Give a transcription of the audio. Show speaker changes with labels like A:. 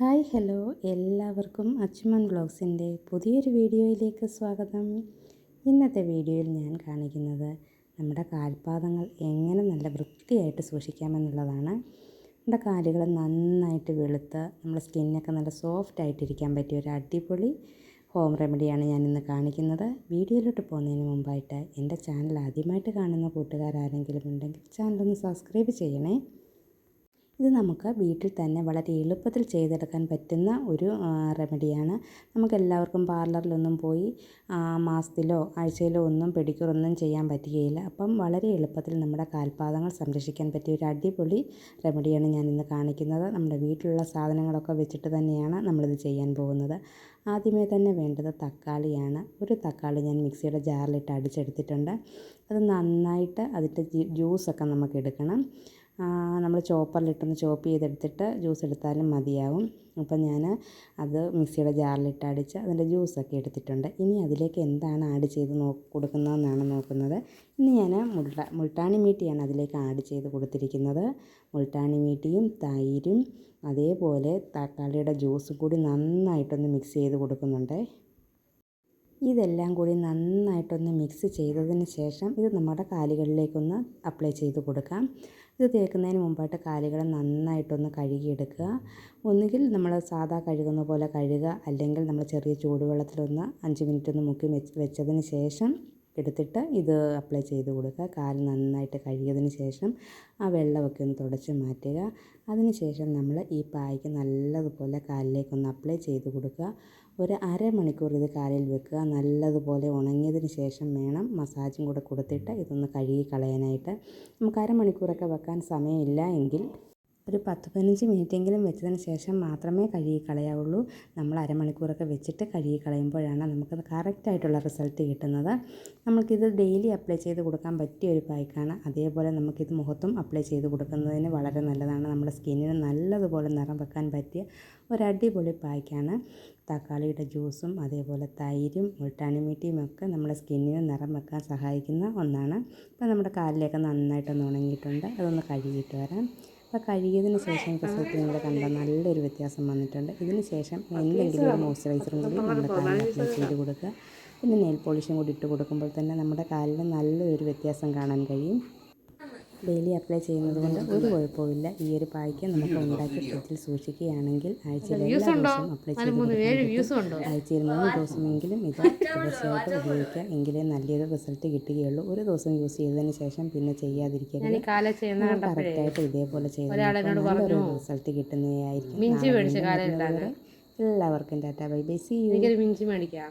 A: Hi hello. എല്ലാവർക്കും അച്ചുമൻ ബ്ലോഗ്സിന്റെ പുതിയൊരു വീഡിയോയിലേക്ക് സ്വാഗതം. ഇന്നത്തെ വീഡിയോയിൽ ഞാൻ കാണിക്കുന്നത് നമ്മുടെ കാൽപാദങ്ങൾ എങ്ങനെ നല്ല വൃത്തിയായിട്ട് സൂക്ഷിക്കാമെന്നുള്ളതാണ്. നമ്മുടെ കാലുകൾ നന്നായിട്ട് വെളുത്ത് നമ്മുടെ സ്കിന്നൊക്കെ നല്ല സോഫ്റ്റ് ആയിട്ടിരിക്കാൻ പറ്റിയ ഒരു അടിപൊളി ഹോം റെമഡിയാണ് ഞാൻ ഇന്ന് കാണിക്കുന്നത്. വീഡിയോയിലോട്ട് പോകുന്നതിന് മുമ്പായിട്ട് എന്റെ ചാനൽ ആദ്യമായിട്ട് കാണുന്ന കൂട്ടുകാരാരെങ്കിലും ഉണ്ടെങ്കിൽ ചാനലൊന്ന് സബ്സ്ക്രൈബ് ചെയ്യണേ. ഇത് നമുക്ക് വീട്ടിൽ തന്നെ വളരെ എളുപ്പത്തിൽ ചെയ്തെടുക്കാൻ പറ്റുന്ന ഒരു റെമഡിയാണ്. നമുക്കെല്ലാവർക്കും പാർലറിലൊന്നും പോയി മാസത്തിലോ ആഴ്ചയിലോ ഒന്നും പെഡിക്യൂറൊന്നും ചെയ്യാൻ പറ്റുകയില്ല. അപ്പം വളരെ എളുപ്പത്തിൽ നമ്മുടെ കാൽപാദങ്ങൾ സംരക്ഷിക്കാൻ പറ്റിയ ഒരു അടിപൊളി റെമഡിയാണ് ഞാൻ ഇന്ന് കാണിക്കുന്നത്. നമ്മുടെ വീട്ടിലുള്ള സാധനങ്ങളൊക്കെ വെച്ചിട്ട് തന്നെയാണ് നമ്മളിത് ചെയ്യാൻ പോകുന്നത്. ആദ്യമേ തന്നെ വേണ്ടത് തക്കാളിയാണ്. ഒരു തക്കാളി ഞാൻ മിക്സിയുടെ ജാറിലിട്ട് അടിച്ചെടുത്തിട്ടുണ്ട്. അത് നന്നായിട്ട് അതിന്റെ ജ്യൂസൊക്കെ നമുക്ക് എടുക്കണം. നമ്മൾ ചോപ്പറിലിട്ടൊന്ന് ചോപ്പ് ചെയ്തെടുത്തിട്ട് ജ്യൂസ് എടുത്താലും മതിയാവും. അപ്പം ഞാൻ അത് മിക്സിയുടെ ജാറിലിട്ട് അടിച്ച് അതിന്റെ ജ്യൂസൊക്കെ എടുത്തിട്ടുണ്ട്. ഇനി അതിലേക്ക് എന്താണ് ആഡ് ചെയ്ത് നോ കൊടുക്കുന്നതെന്നാണ് നോക്കുന്നത്. ഇനി ഞാൻ മുൾട്ട മുൾട്ടാണി മീട്ടിയാണ് അതിലേക്ക് ആഡ് ചെയ്ത് കൊടുത്തിരിക്കുന്നത്. മുൾട്ടാണി മീട്ടിയും തൈരും അതേപോലെ തക്കാളിയുടെ ജ്യൂസും കൂടി നന്നായിട്ടൊന്ന് മിക്സ് ചെയ്ത് കൊടുക്കുന്നുണ്ട്. ഇതെല്ലാം കൂടി നന്നായിട്ടൊന്ന് മിക്സ് ചെയ്തതിന് ശേഷം ഇത് നമ്മുടെ കാലുകളിലേക്കൊന്ന് അപ്ലൈ ചെയ്ത് കൊടുക്കാം. ഇത് തേക്കുന്നതിന് മുമ്പായിട്ട് കാലുകൾ നന്നായിട്ടൊന്ന് കഴുകിയെടുക്കുക. ഒന്നുകിൽ നമ്മൾ സാധാ കഴുകുന്ന പോലെ കഴുകുക അല്ലെങ്കിൽ നമ്മൾ ചെറിയ ചൂടുവെള്ളത്തിലൊന്ന് അഞ്ച് മിനിറ്റ് ഒന്ന് മുക്കി വെച്ചതിന് ശേഷം എടുത്തിട്ട് ഇത് അപ്ലൈ ചെയ്ത് കൊടുക്കുക. കാൽ നന്നായിട്ട് കഴുകിയതിന് ശേഷം ആ വെള്ളമൊക്കെ ഒന്ന് തുടച്ച് മാറ്റുക. അതിന് ശേഷം നമ്മൾ ഈ പായ്ക്ക് നല്ലതുപോലെ കാലിലേക്കൊന്ന് അപ്ലൈ ചെയ്ത് കൊടുക്കുക. ഒരു അരമണിക്കൂർ ഇത് കാലിൽ വെക്കുക. നല്ലതുപോലെ ഉണങ്ങിയതിന് ശേഷം വേണം മസാജും കൂടെ കൊടുത്തിട്ട് ഇതൊന്ന് കഴുകി കളയാനായിട്ട്. നമുക്ക് അരമണിക്കൂറൊക്കെ വെക്കാൻ സമയമില്ല എങ്കിൽ ഒരു പത്ത് പതിനഞ്ച് മിനിറ്റെങ്കിലും വെച്ചതിന് ശേഷം മാത്രമേ കഴുകി കളയാവുള്ളൂ നമ്മൾ അരമണിക്കൂറൊക്കെ വെച്ചിട്ട് കഴുകി കളയുമ്പോഴാണ് നമുക്കത് കറക്റ്റായിട്ടുള്ള റിസൾട്ട് കിട്ടുന്നത്. നമുക്കിത് ഡെയിലി അപ്ലൈ ചെയ്ത് കൊടുക്കാൻ പറ്റിയ ഒരു പായ്ക്കാണ്. അതേപോലെ നമുക്കിത് മുഖത്തും അപ്ലൈ ചെയ്ത് കൊടുക്കുന്നതിന് വളരെ നല്ലതാണ്. നമ്മുടെ സ്കിന്നിന് നല്ലതുപോലെ നിറം വെക്കാൻ പറ്റിയ ഒരു അടിപൊളി പായ്ക്കാണ്. തക്കാളിയുടെ ജ്യൂസും അതേപോലെ തൈരും മുൾട്ടാണിമീറ്റിയും ഒക്കെ നമ്മുടെ സ്കിന്നിന് നിറം വെക്കാൻ സഹായിക്കുന്ന ഒന്നാണ്. അപ്പോൾ നമ്മുടെ കാലിലേക്ക് നന്നായിട്ടൊന്ന് ഉണങ്ങിയിട്ടുണ്ട്. അതൊന്ന് കഴുകിയിട്ട് വരാം. അപ്പോൾ കഴുകിയതിന് ശേഷം റിസൾട്ട് നിങ്ങൾ കണ്ടാൽ നല്ലൊരു വ്യത്യാസം വന്നിട്ടുണ്ട്. ഇതിന് ശേഷം എന്തെങ്കിലും ഒരു മോയ്സ്ചറൈസറും കൂടി നമ്മുടെ കാലിൽ അപ്ലൈ ചെയ്ത് കൊടുക്കുക. പിന്നെ നെയിൽ പോളിഷും കൂടി ഇട്ട് കൊടുക്കുമ്പോൾ തന്നെ നമ്മുടെ കാലിന് നല്ലൊരു വ്യത്യാസം കാണാൻ കഴിയും. ഡെയിലി അപ്ലൈ ചെയ്യുന്നത് കൊണ്ട് ഒരു കുഴപ്പമില്ല ഈ ഒരു പായ്ക്ക് നമുക്ക് ഉണ്ടാക്കി ഫ്രിഡ്ജിൽ സൂക്ഷിക്കുകയാണെങ്കിൽ ആഴ്ചയിൽ എല്ലാ ദിവസവും അപ്ലൈ ചെയ്ത് ആഴ്ചയിൽ മൂന്ന് ദിവസമെങ്കിലും ഇത് തീർച്ചയായിട്ടും ഉപയോഗിക്കാം. എങ്കിലേ നല്ലൊരു റിസൾട്ട് കിട്ടുകയുള്ളൂ. ഒരു ദിവസം യൂസ് ചെയ്തതിന് ശേഷം പിന്നെ ചെയ്യാതിരിക്കരുത്. കറക്റ്റായിട്ട് ഇതേപോലെ ചെയ്ത് നല്ലൊരു റിസൾട്ട് കിട്ടുന്നതായിരിക്കും. എല്ലാവർക്കും tata bye bye. See you
B: മിഞ്ചി മേടിക്കാം.